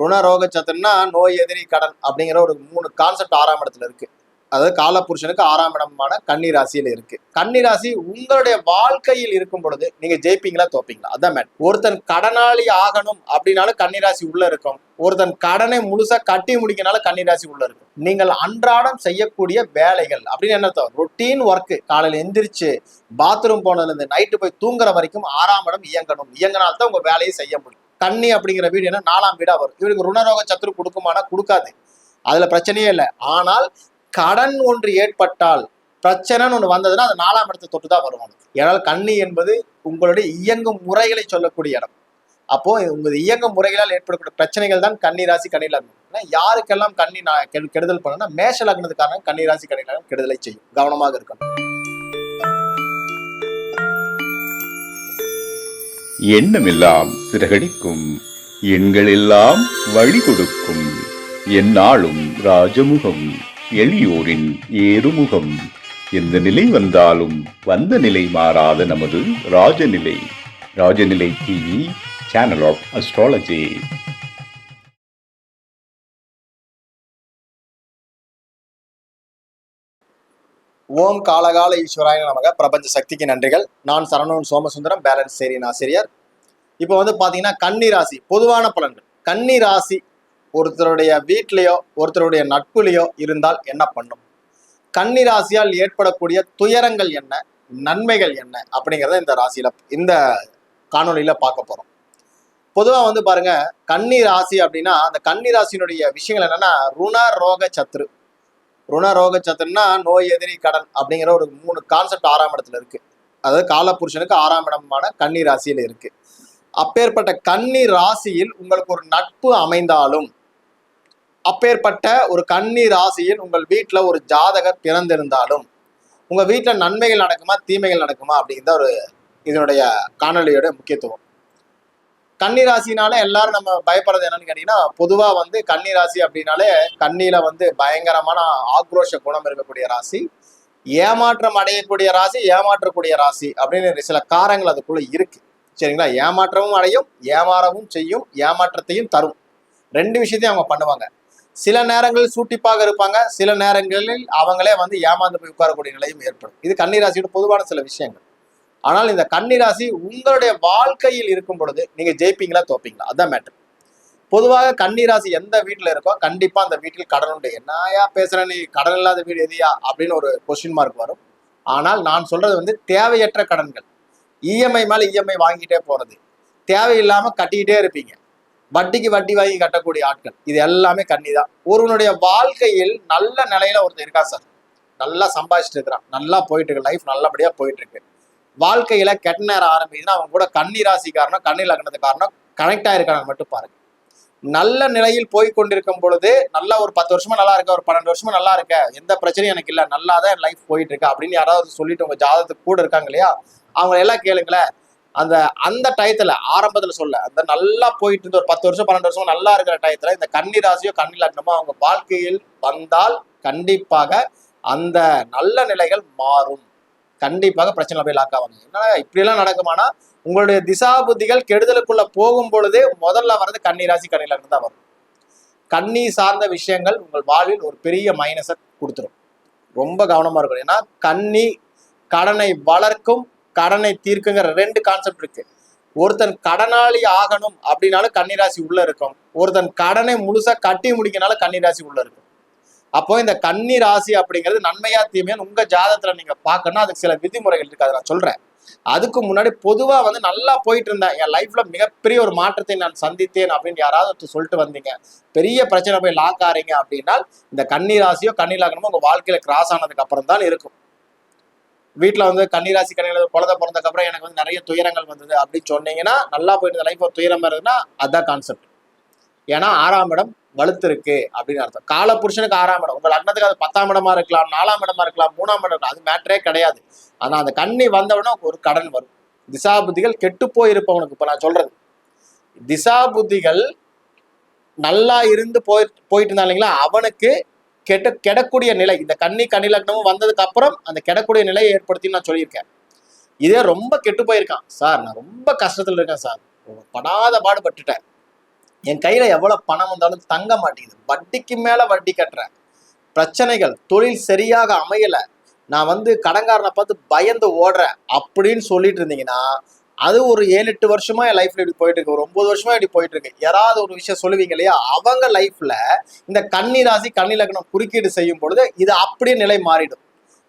ருணரோக சத்துருன்னா நோய் எதிரி கடன் அப்படிங்கிற ஒரு மூணு கான்செப்ட் ஆறாம் இடத்துல இருக்கு. அதாவது காலபுருஷனுக்கு ஆறாம் இடமான கன்னி ராசியில இருக்கு. கன்னி ராசி உங்களுடைய வாழ்க்கையில் இருக்கும் பொழுது நீங்க ஜெயிப்பீங்களா தோப்பீங்களா? அதான் மேட் ஒருத்தன் கடனாளி ஆகணும் அப்படின்னாலும் கன்னி ராசி உள்ள இருக்கும். ஒருத்தன் கடனை முழுசா கட்டி முடிக்கனால கன்னி ராசி உள்ள இருக்கும். நீங்கள் அன்றாடம் செய்யக்கூடிய வேலைகள் அப்படின்னு என்ன ரொட்டீன் ஒர்க் காலையில எந்திரிச்சு பாத்ரூம் போனதுல இருந்து நைட்டு போய் தூங்குற வரைக்கும் ஆறாம் இடம் இயங்கணும். இயங்கினால்தான் உங்க வேலையை செய்ய முடியும். கண்ணி அப்படிங்கிற வீடு என்ன? நாலாம் வீடா வரும். இவருக்கு ருணரோக சத்துரு கொடுக்குமானா கொடுக்காது. அதுல பிரச்சனையே இல்லை. ஆனால் கடன் ஒன்று ஏற்பட்டால் பிரச்சனைன்னு ஒன்று வந்ததுன்னா அது நாலாம் இடத்தை தொட்டு தான் வரும் ஏனால் கண்ணி என்பது உங்களுடைய இயங்கும் முறைகளை சொல்லக்கூடிய இடம். அப்போ உங்கள் இயங்கும் முறைகளால் ஏற்படக்கூடிய பிரச்சனைகள் தான் கன்னி ராசி கன்னி லக்னம். யாருக்கெல்லாம் கண்ணி நான் கெடுதல் பண்ணணும்னா மேஷ லக்னத்துக்காரங்க கன்னி ராசி கன்னி லக்னம் கெடுதலை செய்யும். கவனமாக இருக்கணும். எண்ணமெல்லாம் சிறகடிக்கும். எண்களெல்லாம் வழி கொடுக்கும் எந்நாளும் ராஜமுகம் எளியோரின் ஏறுமுகம். எந்த நிலை வந்தாலும் வந்த நிலை மாறாத நமது Rajanilai. Rajanilai TV channel of astrology ஓம் காலகால ஈஸ்வராய நமக. பிரபஞ்ச சக்திக்கு நன்றிகள். நான் சரவணன் சோமசுந்தரம் பேலன்ஸ் சேரியின் ஆசிரியர். இப்போ வந்து பார்த்தீங்கன்னா கன்னி ராசி பொதுவான பலன்கள். கன்னி ராசி ஒருத்தருடைய வீட்லேயோ ஒருத்தருடைய நட்புலையோ இருந்தால் என்ன பண்ணும்? கன்னி ராசியால் ஏற்படக்கூடிய துயரங்கள் என்ன? நன்மைகள் என்ன? அப்படிங்கிறத இந்த ராசியில் இந்த காணொலியில் பார்க்க போகிறோம் பொதுவாக வந்து பாருங்க கன்னி ராசி அப்படின்னா அந்த கன்னி ராசியினுடைய விஷயங்கள் என்னன்னா ருண ரோக சத்ரு. ருணரோக சத்துருன்னா நோய் எதிரி கடன் அப்படிங்கிற ஒரு மூணு கான்செப்ட் ஆறாம் இடத்துல இருக்கு. அதாவது காலபுருஷனுக்கு ஆறாம் இடமான கன்னி ராசியில் இருக்குது அப்பேற்பட்ட கன்னி ராசியில் உங்களுக்கு ஒரு நட்பு அமைந்தாலும் அப்பேற்பட்ட ஒரு கன்னி ராசியில் உங்கள் வீட்டில் ஒரு ஜாதகர் பிறந்திருந்தாலும் உங்கள் வீட்டில் நன்மைகள் நடக்குமா தீமைகள் நடக்குமா அப்படிங்கிற ஒரு இதனுடைய காணொலியோட முக்கியத்துவம். கன்னி ராசினாலே எல்லாரும் நம்ம பயப்படுறது என்னன்னு கேட்டீங்கன்னா பொதுவா வந்து கன்னி ராசி அப்படின்னாலே கண்ணியில் வந்து பயங்கரமான ஆக்ரோஷ குணம் இருக்கக்கூடிய ராசி ஏமாற்றம் அடையக்கூடிய ராசி ஏமாற்றக்கூடிய ராசி அப்படின்னு சில காரங்கள் அதுக்குள்ள இருக்கு. சரிங்களா? ஏமாற்றமும் அடையும் ஏமாறவும் செய்யும் ஏமாற்றத்தையும் தரும். ரெண்டு விஷயத்தையும் அவங்க பண்ணுவாங்க. சில நேரங்களில் சூட்டிப்பாக இருப்பாங்க. சில நேரங்களில் அவங்களே வந்து ஏமாந்து போய் உட்காரக்கூடிய நிலையும் ஏற்படும். இது கன்னிராசியோட பொதுவான சில விஷயங்கள். ஆனால் இந்த கன்னிராசி உங்களுடைய வாழ்க்கையில் இருக்கும் பொழுது நீங்க ஜெயிப்பீங்களா தோப்பீங்களா? அதான் மேட்டர் பொதுவாக கன்னிராசி எந்த வீட்டில் இருக்கோ கண்டிப்பா அந்த வீட்டில் கடன் உண்டு. என்னயா பேசுற நீ? கடன் இல்லாத வீடு எதியா அப்படின்னு ஒரு கொஸ்டின் மார்க் வரும். ஆனால் நான் சொல்றது வந்து தேவையற்ற கடன்கள். இஎம்ஐ மேல இஎம்ஐ வாங்கிட்டே போறது. தேவையில்லாம கட்டிக்கிட்டே இருப்பீங்க. வட்டிக்கு வட்டி வாங்கி கட்டக்கூடிய ஆட்கள். இது எல்லாமே கண்ணி தான் ஒருவனுடைய வாழ்க்கையில் நல்ல நிலையில ஒருத்தர் இருக்கா சார்? நல்லா சம்பாதிச்சுட்டு இருக்கிறான். நல்லா போயிட்டு இருக்கு. லைஃப் நல்லபடியா போயிட்டு இருக்கு. வாழ்க்கையில கெட்ட நேரம் ஆரம்பிச்சுன்னா அவன் கூட கன்னி ராசிக்காரனோ கன்னி லக்னத்துக்காரனோ கனெக்ட் ஆயிருக்காங்க மட்டும் பாருங்க. நல்ல நிலையில் போய் கொண்டிருக்கும் பொழுது நல்லா ஒரு பத்து வருஷமா நல்லா இருக்க ஒரு பன்னெண்டு வருஷமா நல்லா இருக்க எந்த பிரச்சனையும் எனக்கு இல்லை நல்லா தான் என் லைஃப் போயிட்டு இருக்கு அப்படின்னு யாராவது சொல்லிட்டு உங்க ஜாதகத்துக்கு கூட இருக்காங்க இல்லையா? அவங்க எல்லாம் கேளுங்களேன். அந்த அந்த டயத்துல ஆரம்பத்துல சொல்ல அந்த நல்லா போயிட்டு இருந்த ஒரு பத்து வருஷம் பன்னெண்டு வருஷம் நல்லா இருக்கிற டயத்துல இந்த கன்னி ராசியோ கன்னி லக்னமோ அவங்க வாழ்க்கையில் வந்தால் கண்டிப்பாக அந்த நல்ல நிலைகள் மாறும். கண்டிப்பாக பிரச்சனை போய் லாக் ஆவாங்க. என்னடா இப்படியெல்லாம் நடக்குமானா உங்களுடைய திசா புத்திகள் கெடுதலுக்குள்ள போகும் பொழுதே முதல்ல வர்றது கன்னி ராசி கன்னி லக்னம் தான் வரும். கண்ணி சார்ந்த விஷயங்கள் உங்கள் வாழ்வில் ஒரு பெரிய மைனஸை கொடுத்துரும். ரொம்ப கவனமா இருக்கணும். ஏன்னா கண்ணி கடனை வளர்க்கும் கடனை தீர்க்குங்கிற ரெண்டு கான்செப்ட் இருக்கு. ஒருத்தன் கடனாளி ஆகணும் அப்படின்னாலும் கன்னிராசி உள்ள இருக்கும். ஒருத்தன் கடனை முழுசா கட்டி முடிக்கனாலும் கன்னிராசி உள்ள இருக்கும். அப்போ இந்த கன்னி ராசி அப்படிங்கிறது நன்மையா தீமையா உங்க ஜாதகத்துல நீங்க பாக்கணும் அதுக்கு சில விதிமுறைகள் இருக்கு. அதை நான் சொல்றேன். அதுக்கு முன்னாடி பொதுவா வந்து நல்லா போயிட்டு இருந்தேன். என் லைஃப்ல மிகப்பெரிய ஒரு மாற்றத்தை நான் சந்தித்தேன் அப்படின்னு யாராவது ஒருத்தர் சொல்லிட்டு வந்தீங்க. பெரிய பிரச்சனை போய் லாக் ஆறீங்க அப்படின்னா இந்த கன்னி ராசியோ கன்னி லக்னமோ உங்க வாழ்க்கையில கிராஸ் ஆனதுக்கு அப்புறம் தான் இருக்கும். வீட்டில் வந்து கன்னிராசி கன்னியில் குழந்தை பிறந்தக்கப்புறம் எனக்கு வந்து நிறைய துயரங்கள் வந்தது அப்படின்னு சொன்னீங்கன்னா நல்லா போயிட்டு லைஃப் ஒரு துயரம் இருக்குன்னா அதான் கான்செப்ட் ஏன்னா ஆறாம் இடம் வலுத்திருக்கு அப்படின்னு அர்த்தம். கால புருஷனுக்கு ஆறாம் இடம். உங்கள் லக்னத்துக்கு அது பத்தாம் இடமா இருக்கலாம் நாலாம் இடமா இருக்கலாம் மூணாம் இடம் இருக்கலாம். அது மேட்டரே கிடையாது. ஆனால் அந்த கண்ணி வந்தவன ஒரு கடன் வரும். திசா புத்திகள் கெட்டு போயிருப்பவனுக்கு இப்போ நான் சொல்றது. திசா புத்திகள் நல்லா இருந்து போய் போயிட்டு இருந்தா இல்லைங்களா அவனுக்கு கெட்ட கெடக்கூடிய நிலை. இந்த கன்னி கன்னி லக்னமும் வந்ததுக்கு அப்புறம் அந்த கெடக்கூடிய நிலையை ஏற்படுத்தி நான் சொல்லியிருக்கேன். இதே ரொம்ப கெட்டு போயிருக்கான். சார் நான் ரொம்ப கஷ்டத்துல இருக்கேன் சார். படாத பாடுபட்டுட்டேன். என் கையில எவ்வளவு பணம் வந்தாலும் தங்க மாட்டேங்குது. வட்டிக்கு மேல வட்டி கட்டுறேன். பிரச்சனைகள் தொழில் சரியாக அமையலை. நான் வந்து கடன்காரனை பார்த்து பயந்து ஓடுறேன். அப்படின்னு சொல்லிட்டு இருந்தீங்கன்னா அது ஒரு ஏழு எட்டு வருஷமா என் லைஃப்ல இப்படி போயிட்டு இருக்கு. ஒரு ஒன்பது வருஷமா இப்படி போயிட்டு இருக்கு. யாராவது ஒரு விஷயம் சொல்லுவீங்க இல்லையா? அவங்க லைஃப்ல இந்த கன்னி ராசி கன்னி லக்னம் குறுக்கீடு செய்யும் பொழுது இது அப்படியே நிலை மாறிடும்.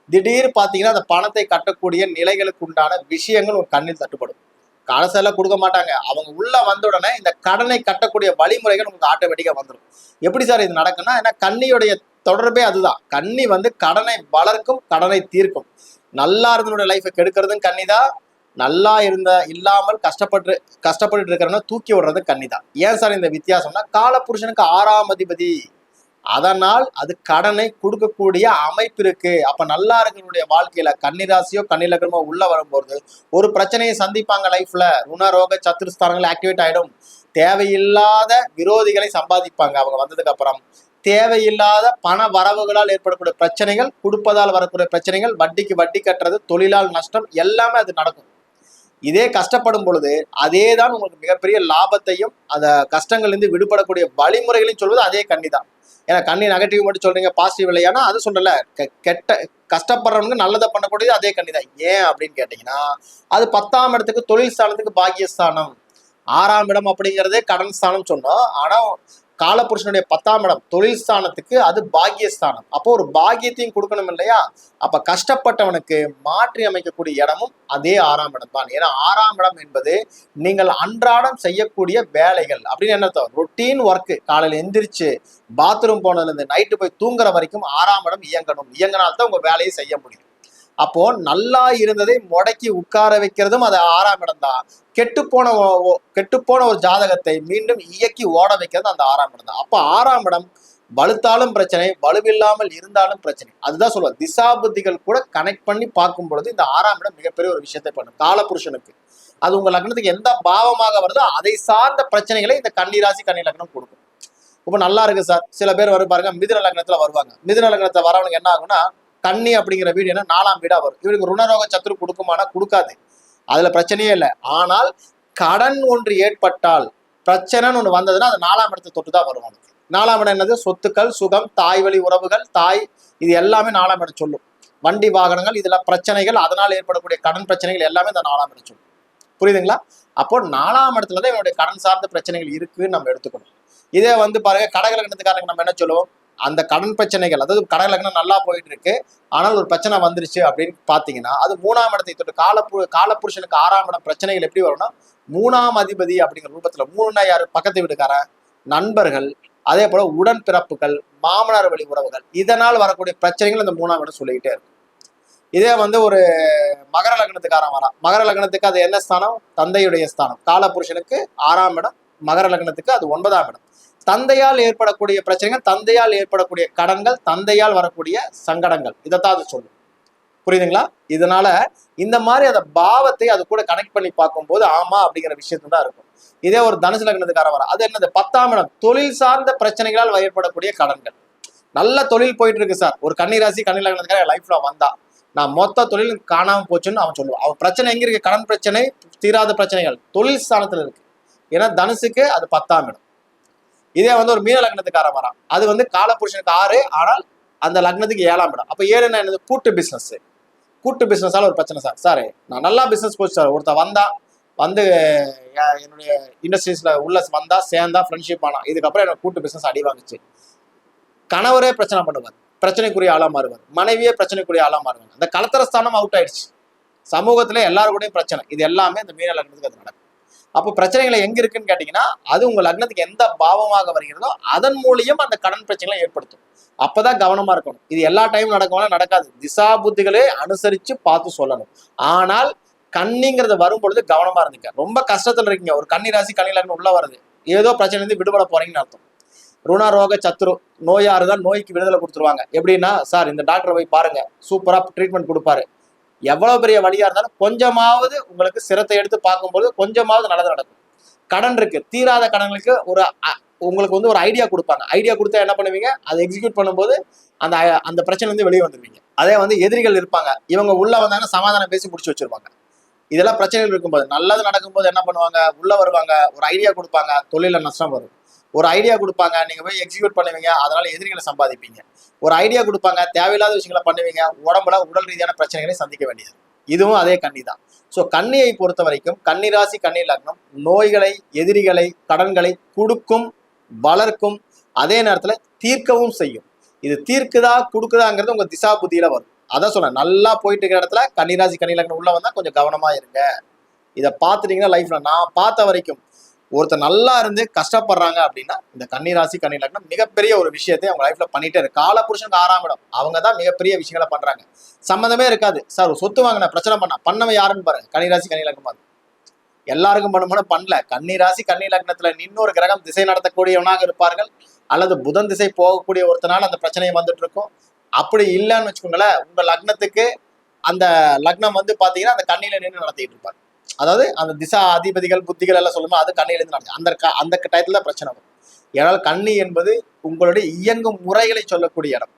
திடீர் பார்த்தீங்கன்னா அந்த பணத்தை கட்டக்கூடிய நிலைகளுக்கு உண்டான விஷயங்கள் உங்க கண்ணில் தட்டுப்படும். காலசெல்லாம் கொடுக்க மாட்டாங்க. அவங்க உள்ள வந்த உடனே இந்த கடனை கட்டக்கூடிய வழிமுறைகள் உங்களுக்கு ஆட்டோமேட்டிக்கா வந்துடும் எப்படி சார் இது நடக்குன்னா ஏன்னா கண்ணியுடைய தொடர்பே அதுதான். கண்ணி வந்து கடனை வளர்க்கும் கடனை தீர்க்கும். நல்லா இருந்தனுடைய லைஃபை கெடுக்கிறதும் தான் நல்லா இருந்த இல்லாமல் கஷ்டப்பட்டு கஷ்டப்பட்டு இருக்கிறவன தூக்கி விடுறது தான் ஏன் சார் இந்த வித்தியாசம்னா காலபுருஷனுக்கு ஆறாம் அதிபதி. அதனால் அது கடனை கொடுக்கக்கூடிய அமைப்பு இருக்கு. அப்ப நல்லா இருக்கிறவனுடைய வாழ்க்கையில கன்னிராசியோ கன்னிலக்கணமோ உள்ள வரும்போது ஒரு பிரச்சனையை சந்திப்பாங்க லைஃப்ல ருணரோக சத்துருஸ்தானங்கள் ஆக்டிவேட் ஆயிடும். தேவையில்லாத விரோதிகளை சம்பாதிப்பாங்க அவங்க வந்ததுக்கு அப்புறம். தேவையில்லாத பண வரவுகளால் ஏற்படக்கூடிய பிரச்சனைகள் கொடுப்பதால் வரக்கூடிய பிரச்சனைகள் வட்டிக்கு வட்டி கட்டுறது தொழிலால் நஷ்டம் எல்லாமே அது நடக்கும். இதே கஷ்டப்படும் பொழுது அதே தான் உங்களுக்கு மிகப்பெரிய லாபத்தையும் அந்த கஷ்டங்கள்லேருந்து விடுபடக்கூடிய வழிமுறைகளையும் சொல்வது அதே கண்ணி தான் ஏன்னா கண்ணி நெகட்டிவ் மட்டும் சொல்றீங்க பாசிட்டிவ் இல்லையானா அது சொல்லல கெ- கெட்ட கஷ்டப்படுறவங்க நல்லதை பண்ணக்கூடியது அதே கண்ணி தான் ஏன் அப்படின்னு கேட்டீங்கன்னா அது பத்தாம் இடத்துக்கு தொழில் ஸ்தானத்துக்கு பாக்கியஸ்தானம். ஆறாம் இடம் அப்படிங்கிறதே கடன் ஸ்தானம் சொன்னோம். ஆனால் காலபுருஷனுடைய பத்தாம் இடம் தொழில் ஸ்தானத்துக்கு அது பாக்கியஸ்தானம். அப்போ ஒரு பாக்கியத்தையும் கொடுக்கணும் இல்லையா? அப்ப கஷ்டப்பட்டவனுக்கு மாற்றி அமைக்கக்கூடிய இடமும் அதே ஆறாம் இடம் தான். ஏன்னா ஆறாம் இடம் என்பது நீங்கள் அன்றாடம் செய்யக்கூடிய வேலைகள். அப்படின்னு என்ன ரொட்டீன் ஒர்க்கு காலையில் எந்திரிச்சு பாத்ரூம் போனதுல இருந்து நைட்டு போய் தூங்குற வரைக்கும் ஆறாம் இடம் இயங்கணும். இயங்கினால்தான் உங்க வேலையை செய்ய முடியும். அப்போ நல்லா இருந்ததை முடக்கி உட்கார வைக்கிறதும் அது ஆறாம் இடம் தான் கெட்டுப்போன ஒ- கெட்டுப்போன ஒரு ஜாதகத்தை மீண்டும் இயக்கி ஓட வைக்கிறது அந்த ஆறாம் இடம் தான் அப்போ ஆறாம் இடம் வலுத்தாலும் பிரச்சனை வலுவில்லாமல் இருந்தாலும் பிரச்சனை. அதுதான் சொல்லுவார். திசா புத்திகள் கூட கனெக்ட் பண்ணி பார்க்கும் பொழுது இந்த ஆறாம் இடம் மிகப்பெரிய ஒரு விஷயத்தை பண்ணும். காலபுருஷனுக்கு. அது உங்க லக்னத்துக்கு எந்த பாவமாக வருதோ அதை சார்ந்த பிரச்சனைகளை இந்த கன்னி ராசி கன்னி லக்னம் கொடுக்கும். இப்போ நல்லா இருக்கு சார். சில பேர் வரும் பாருங்க மிதுன லக்னத்துல வருவாங்க. மிதுன லக்னத்துல வரவனுக்கு என்ன ஆகும்னா தண்ணி அப்படிங்கிற வீடு என்ன? நாலாம் வீடா வரும். இவருக்கு ருணரோக சத்துரு கொடுக்குமானா கொடுக்காது. அதுல பிரச்சனையே இல்லை. ஆனால் கடன் ஒன்று ஏற்பட்டால் பிரச்சனைன்னு ஒன்று வந்ததுன்னா அது நாலாம் இடத்தை தொட்டு தான் வரும் அவனுக்கு. நாலாம் இடம் என்னது? சொத்துக்கள் சுகம் தாய் வழி உறவுகள் தாய். இது எல்லாமே நாலாம் இடம் சொல்லும். வண்டி வாகனங்கள் இதில் பிரச்சனைகள் அதனால் ஏற்படக்கூடிய கடன் பிரச்சனைகள் எல்லாமே இந்த நாலாம் இடம் சொல்லும். புரியுதுங்களா? அப்போ நாலாம் இடத்துல தான் இவனுடைய கடன் சார்ந்த பிரச்சனைகள் இருக்குன்னு நம்ம எடுத்துக்கணும். இதே வந்து பாருங்க கடகலக்கணத்துக்காரங்க நம்ம என்ன சொல்லுவோம்? அந்த கடன் பிரச்சனைகள் அதாவது கடன் லக்னம் நல்லா போயிட்டு இருக்கு ஆனால் ஒரு பிரச்சனை வந்துருச்சு அப்படின்னு பார்த்தீங்கன்னா அது மூணாம் இடத்தை தொட்டு காலப்பு காலப்புருஷனுக்கு ஆறாம் இடம் பிரச்சனைகள் எப்படி வரும்னா மூணாம் அதிபதி அப்படிங்கிற ரூபத்துல மூணுனா யாரு? பக்கத்து வீட்டுக்காரன் நண்பர்கள் அதே போல உடன்பிறப்புகள் மாமனார் வழி உறவுகள். இதனால் வரக்கூடிய பிரச்சனைகள் இந்த மூணாம் இடம் சொல்லிக்கிட்டே இருக்கும் இதே வந்து ஒரு மகர லக்னத்துக்காரன் வரான். மகர லக்னத்துக்கு அது என்ன ஸ்தானம்? தந்தையுடைய ஸ்தானம். காலபுருஷனுக்கு ஆறாம் இடம் மகர லக்னத்துக்கு அது ஒன்பதாம் இடம். தந்தையால் ஏற்படக்கூடிய பிரச்சனைகள் தந்தையால் ஏற்படக்கூடிய கடன்கள் தந்தையால் வரக்கூடிய சங்கடங்கள். இதைத்தான் அது சொல்லும். புரியுதுங்களா? இதனால இந்த மாதிரி அந்த பாவத்தை அது கூட கனெக்ட் பண்ணி பார்க்கும்போது ஆமா அப்படிங்கிற விஷயத்துல தான் இருக்கும். இதே ஒரு தனுசு லக்னத்துக்கார வர அது என்னது? பத்தாம் இடம். தொழில் சார்ந்த பிரச்சனைகளால் ஏற்படக்கூடிய கடன்கள். நல்ல தொழில் போயிட்டு இருக்கு சார். ஒரு கன்னிராசி கன்னி லக்னத்துக்கார லைஃப்ல வந்தா நான் மொத்த தொழில் காணாம போச்சுன்னு அவன் சொல்லுவான். அவன் பிரச்சனை எங்க இருக்கு? கடன் பிரச்சனை தீராத பிரச்சனைகள். தொழில் ஸ்தானத்துல இருக்கு. ஏன்னா தனுசுக்கு அது பத்தாம் இடம். இதே வந்து ஒரு மீன லக்னத்துக்கார வரான். அது வந்து காலபுருஷனுக்கு ஆறு ஆனால் அந்த லக்னத்துக்கு ஏழாம் இடம். அப்ப ஏழுன்னா என்னது? கூட்டு பிசினஸ் கூட்டு பிசினஸால ஒரு பிரச்சனை சார் சார் நான் நல்லா பிசினஸ் போச்சு சார் ஒருத்தர் வந்தா வந்து என்னுடைய இண்டஸ்ட்ரீஸ்ல உள்ள வந்தா சேர்ந்தா ஃப்ரெண்ட்ஷிப் ஆனா இதுக்கப்புறம் எனக்கு கூட்டு பிசினஸ் அடி வாங்குச்சு. கணவரே பிரச்சனை பண்ணுவார். பிரச்சனைக்குரிய ஆளா மாறுவார். மனைவியே பிரச்சனைக்குரிய ஆளா மாறுவாங்க அந்த கலத்தர ஸ்தானம் அவுட் ஆயிடுச்சு. சமூகத்துல எல்லாரு கூடயும் பிரச்சனை. இது எல்லாமே இந்த மீன லக்னத்துக்கு அது நடக்கும். அப்போ பிரச்சனைகளை எங்க இருக்குன்னு கேட்டீங்கன்னா அது உங்க லக்னத்துக்கு எந்த பாவமாக வருகிறதோ அதன் மூலியம் அந்த கடன் பிரச்சனைகளை ஏற்படுத்தும். அப்பதான் கவனமா இருக்கணும். இது எல்லா டைமும் நடக்கும்னா நடக்காது. திசா புத்திகளே அனுசரிச்சு பார்த்து சொல்லணும். ஆனால் கண்ணிங்கிறது வரும் பொழுது கவனமா இருந்துக்க. ரொம்ப கஷ்டத்துல இருக்கீங்க. ஒரு கண்ணி ராசி கண்ணி லக்னம் உள்ள வருது. ஏதோ பிரச்சனை இருந்து விடுபட போறீங்கன்னு அர்த்தம். ருணா ரோக சத்துரு நோயா இருந்தா நோய்க்கு விடுதலை கொடுத்துருவாங்க. எப்படின்னா சார் இந்த டாக்டரை போய் பாருங்க. சூப்பரா ட்ரீட்மெண்ட் கொடுப்பாரு. எவ்வளவு பெரிய வழியா இருந்தாலும் கொஞ்சமாவது உங்களுக்கு சிரத்தை எடுத்து பார்க்கும்போது கொஞ்சமாவது நல்லது நடக்கும். கடன் இருக்கு. தீராத கடன்களுக்கு ஒரு அ- உங்களுக்கு வந்து ஒரு ஐடியா கொடுப்பாங்க. ஐடியா கொடுத்தா என்ன பண்ணுவீங்க? அதை எக்ஸிக்யூட் பண்ணும்போது அந்த அந்த பிரச்சனை வந்து வெளியே வந்துருவீங்க. அதே வந்து எதிரிகள் இருப்பாங்க. இவங்க உள்ள வந்தாங்கன்னா சமாதானம் பேசி முடிச்சு வச்சிருப்பாங்க இதெல்லாம் பிரச்சனைகள் இருக்கும்போது நல்லது நடக்கும்போது என்ன பண்ணுவாங்க? உள்ள வருவாங்க. ஒரு ஐடியா கொடுப்பாங்க. தொழில நஷ்டம் வரும். ஒரு ஐடியா கொடுப்பாங்க நீங்க போய் எக்ஸிக்யூட் பண்ணுவீங்க அதனால எதிரிகளை சம்பாதிப்பீங்க. ஒரு ஐடியா கொடுப்பாங்க தேவையில்லாத விஷயங்களை பண்ணுவீங்க உடம்புல உடல் ரீதியான பிரச்சனைகளை சந்திக்க வேண்டியது. இதுவும் அதே கண்ணி தான். ஸோ கண்ணியை பொறுத்த வரைக்கும் கண்ணிராசி கண்ணி லக்னம் நோய்களை எதிரிகளை கடன்களை கொடுக்கும் வளர்க்கும் அதே நேரத்தில் தீர்க்கவும் செய்யும். இது தீர்க்குதா கொடுக்குதாங்கிறது உங்க திசா புத்தியில வரும். அதான் சொன்னேன் நல்லா போயிட்டு இருக்கிற இடத்துல கன்னிராசி கன்னி லக்னம் உள்ள வந்தா கொஞ்சம் கவனமா இருங்க. இதை பார்த்துட்டீங்கன்னா லைஃப்ல நான் பார்த்த வரைக்கும் ஒருத்தர் நல்லா இருந்து கஷ்டப்படுறாங்க அப்படின்னா இந்த கன்னிராசி கன்னி லக்னம் மிகப்பெரிய ஒரு விஷயத்தை அவங்க லைஃப்ல பண்ணிட்டே இருக்கு. காலபுருஷனுக்கு ஆறாம் இடம். அவங்க தான் மிகப்பெரிய விஷயங்களை பண்றாங்க. சம்மந்தமே இருக்காது. சார் ஒரு சொத்து வாங்கின பிரச்சனை பண்ண பண்ணவன் யாருன்னு பாருங்க கன்னிராசி கன்னி லக்னம் அது எல்லாருக்கும் பண்ணுமோ பண்ணல. கன்னிராசி கன்னி லக்னத்துல இன்னொரு கிரகம் திசை நடத்தக்கூடியவனாக இருப்பார்கள். அல்லது புதன் திசை போகக்கூடிய ஒருத்தனால அந்த பிரச்சனை வந்துட்டு இருக்கும். அப்படி இல்லைன்னு வச்சுக்கோங்களேன் உங்க லக்னத்துக்கு அந்த லக்னம் வந்து பாத்தீங்கன்னா அந்த கண்ணியில நின்று நடத்திட்டு இருப்பாங்க அதாவது அந்த திசா அதிபதிகள் புத்திகள் எல்லாம் சொல்லும்போது அது கண்ணியில இருந்து நடத்தி அந்த க- அந்த டயத்துல தான் பிரச்சனை வரும். ஏனால் கண்ணி என்பது உங்களுடைய இயங்கும் முறைகளை சொல்லக்கூடிய இடம்.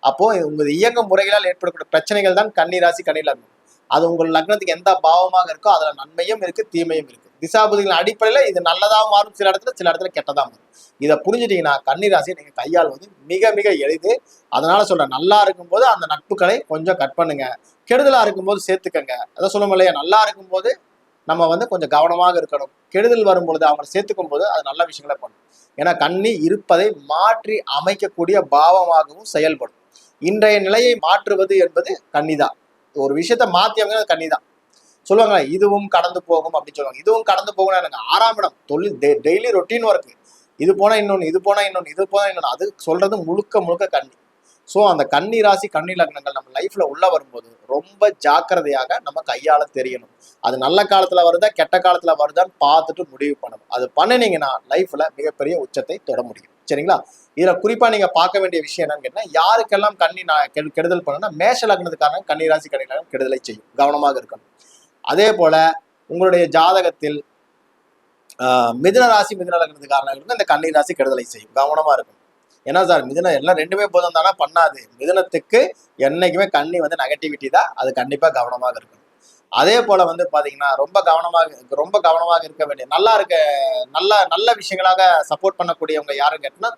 அப்போ உங்கள் இயங்கும் முறைகளால் ஏற்படக்கூடிய பிரச்சனைகள் தான் கன்னி ராசி கன்னி இருக்கும் அது உங்கள் லக்னத்துக்கு எந்த பாவமாக இருக்கோ அதுல நன்மையும் இருக்கு தீமையும் இருக்கு. திசாபதிகளின் அடிப்படையில இது நல்லதாக மாறும் சில இடத்துல சில இடத்துல கெட்டதாக மாறும். இதை புரிஞ்சுட்டீங்கன்னா கன்னி ராசியை நீங்க கையாள்வது மிக மிக எளிது. அதனால சொல்கிறேன் நல்லா இருக்கும்போது அந்த நட்புகளை கொஞ்சம் கட் பண்ணுங்க. கெடுதலா இருக்கும்போது சேர்த்துக்கங்க. அதை சொல்லுவோம் இல்லையா? நல்லா இருக்கும்போது நம்ம வந்து கொஞ்சம் கவனமாக இருக்கணும். கெடுதல் வரும்பொழுது அவங்களை சேர்த்துக்கும் போது அது நல்ல விஷயங்களை பண்ணும். ஏன்னா கண்ணி இருப்பதை மாற்றி அமைக்கக்கூடிய பாவமாகவும் செயல்படும். இன்றைய நிலையை மாற்றுவது என்பது கன்னிதான் ஒரு விஷயத்த மாத்தி அமைக்கிறது கன்னிதான் சொல்லுவாங்க இதுவும் கடந்து போகும் அப்படின்னு சொல்லுவாங்க. இதுவும் கடந்து போகணும் எனக்கு ஆறாம் இடம். தொழில் டெய்லி ரொட்டீன் ஒர்க் இது போனா இன்னொன்னு இது போனா இன்னொன்னு இது போனா இன்னொன்னு. அது சொல்றது முழுக்க முழுக்க கண்ணி. ஸோ அந்த கன்னி ராசி கன்னி லக்னங்கள் நம்ம லைஃப்ல உள்ள வரும்போது ரொம்ப ஜாக்கிரதையாக நம்ம கையால தெரியணும். அது நல்ல காலத்துல வருதா கெட்ட காலத்துல வருதான்னு பார்த்துட்டு முடிவு பண்ணணும். அது பண்ணினீங்கன்னா லைஃப்ல மிகப்பெரிய உச்சத்தை தொட முடியும். சரிங்களா? இதுல குறிப்பா நீங்க பார்க்க வேண்டிய விஷயம் என்னன்னு யாருக்கெல்லாம் கண்ணி நான் கெடுதல் பண்ணுன்னா மேஷ லக்னத்துக்காரங்க கன்னி ராசி கன்னி லக்னம் கெடுதலை செய்யும். கவனமாக இருக்கணும். அதே போல உங்களுடைய ஜாதகத்தில் மிதுன ராசி மிதுன லக்னத்துக்காரங்களுக்கு இந்த கன்னி ராசி கெடுதலை செய்யும். கவனமா இருக்கும் ஏன்னா சார் மிதுனம் எல்லாம் ரெண்டுமே போதும் தானே? பண்ணாது. மிதுனத்துக்கு என்னைக்குமே கண்ணி வந்து நெகட்டிவிட்டி தான். அது கண்டிப்பாக கவனமாக இருக்கும் அதே போல வந்து பாத்தீங்கன்னா ரொம்ப கவனமாக ரொம்ப கவனமாக இருக்க வேண்டிய நல்லா இருக்க நல்ல நல்ல விஷயங்களாக சப்போர்ட் பண்ணக்கூடியவங்க யாருன்னு கேட்டினா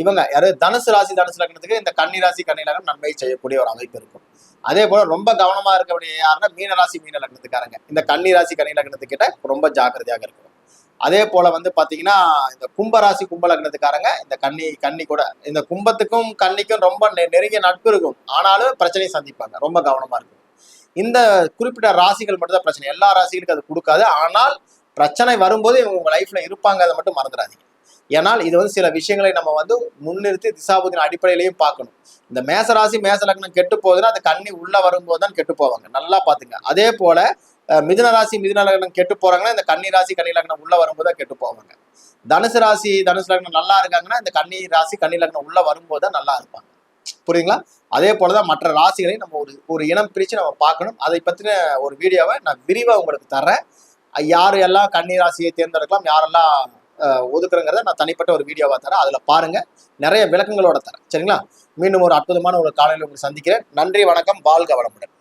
இவங்க. யாரு? தனுசு ராசி தனுசு லக்னத்துக்கு இந்த கன்னி ராசி கன்னி லக்னம் நன்மை செய்யக்கூடிய ஒரு அமைப்பு இருக்கும். அதே போல ரொம்ப கவனமா இருக்க வேண்டிய யாருன்னா மீன ராசி மீன லக்னத்துக்காரங்க. இந்த கன்னி ராசி கன்னி லக்னத்துக்கிட்ட ரொம்ப ஜாக்கிரதையாக இருக்கும் அதே போல வந்து பாத்தீங்கன்னா இந்த கும்பராசி கும்பலக்னத்துக்காரங்க இந்த கன்னி கன்னி கூட இந்த கும்பத்துக்கும் கன்னிக்கும் ரொம்ப நெ- நெருங்கிய நட்பு இருக்கும். ஆனாலும் பிரச்சனையை சந்திப்பாங்க. ரொம்ப கவனமா இருக்கும். இந்த குறிப்பிட்ட ராசிகள் மட்டும் தான் பிரச்சனை. எல்லா ராசிகளுக்கும் அது கொடுக்காது. ஆனால் பிரச்சனை வரும்போது இவங்க உங்க லைஃப்ல இருப்பாங்க அதை மட்டும் மறந்துடாதீங்க. ஏன்னால் இது வந்து சில விஷயங்களை நம்ம வந்து முன்னிறுத்தி திசாபுதின் அடிப்படையிலையும் பார்க்கணும். இந்த மேச ராசி மேச லக்னம் கெட்டு போகுதுன்னா அந்த கண்ணி உள்ள வரும்போது தான் கெட்டு போவாங்க. நல்லா பாத்துங்க அதே போல மிதுன ராசி மிதுன லக்னம் கெட்டு போறாங்கன்னா இந்த கன்னி ராசி கன்னி லக்னம் உள்ள வரும்போது கெட்டு போவாங்க. தனுசு ராசி தனுசு லக்னம் நல்லா இருக்காங்கன்னா இந்த கன்னி ராசி கன்னி லக்னம் உள்ள வரும்போது தான் நல்லா இருப்பாங்க. புரியுங்களா அதே போலதான் மற்ற ராசிகளை நம்ம ஒரு ஒரு இனம் பிரிச்சு நம்ம பார்க்கணும். அதை பத்தின ஒரு வீடியோவை நான் விரிவா உங்களுக்கு தர்றேன். யார் எல்லாம் கன்னி ராசியை தேர்ந்தெடுக்கலாம் யாரெல்லாம் ஒதுக்குறங்கிறத நான் தனிப்பட்ட ஒரு வீடியோவா தரேன் அதுல பாருங்க. நிறைய விளக்கங்களோட தரேன் சரிங்களா? மீண்டும் ஒரு அற்புதமான ஒரு காலையில் உங்களுக்கு சந்திக்கிறேன். நன்றி வணக்கம். வாழ்க வளமுடன்.